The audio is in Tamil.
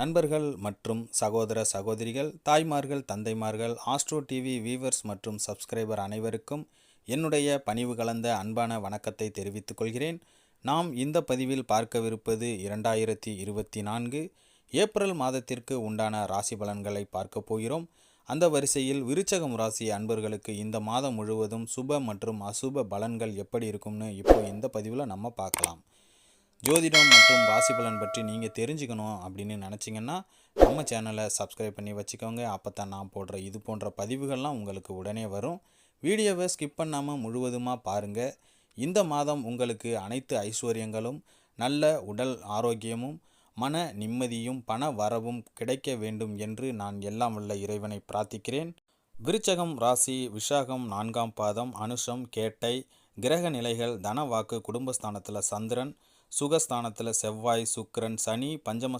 நண்பர்கள் மற்றும் சகோதர சகோதரிகள் தாய்மார்கள் தந்தைமார்கள் ஆஸ்ட்ரோ டிவி வீவர்ஸ் மற்றும் சப்ஸ்கிரைபர் அனைவருக்கும் என்னுடைய பணிவு கலந்த அன்பான வணக்கத்தை தெரிவித்துக் கொள்கிறேன். நாம் இந்த பதிவில் பார்க்கவிருப்பது இரண்டாயிரத்தி இருபத்தி நான்கு ஏப்ரல் மாதத்திற்கு உண்டான ராசி பலன்களை பார்க்க போகிறோம். அந்த வரிசையில் விருச்சகம் ராசி அன்பர்களுக்கு இந்த மாதம் முழுவதும் சுப மற்றும் அசுப பலன்கள் எப்படி இருக்கும்னு இப்போ இந்த பதிவில் நம்ம பார்க்கலாம். ஜோதிடம் மற்றும் ராசி பலன் பற்றி நீங்கள் தெரிஞ்சுக்கணும் அப்படின்னு நினச்சிங்கன்னா நம்ம சேனலை சப்ஸ்கிரைப் பண்ணி வச்சுக்கோங்க. அப்போ தான் நான் போடுற இது போன்ற பதிவுகள்லாம் உங்களுக்கு உடனே வரும். வீடியோவை ஸ்கிப் பண்ணாமல் முழுவதுமாக பாருங்கள் இந்த மாதம் உங்களுக்கு அனைத்து ஐஸ்வர்யங்களும் நல்ல உடல் ஆரோக்கியமும் மன நிம்மதியும் பண வரவும் கிடைக்க வேண்டும் என்று நான் எல்லாம் உள்ள இறைவனை பிரார்த்திக்கிறேன். விருச்சகம் ராசி விஷாகம் நான்காம் பாதம் அனுஷம் கேட்டை கிரக நிலைகள் தன வாக்கு குடும்பஸ்தானத்தில் சந்திரன் சுகஸ்தானத்தில் செவ்வாய் சுக்கிரன் சனி பஞ்சம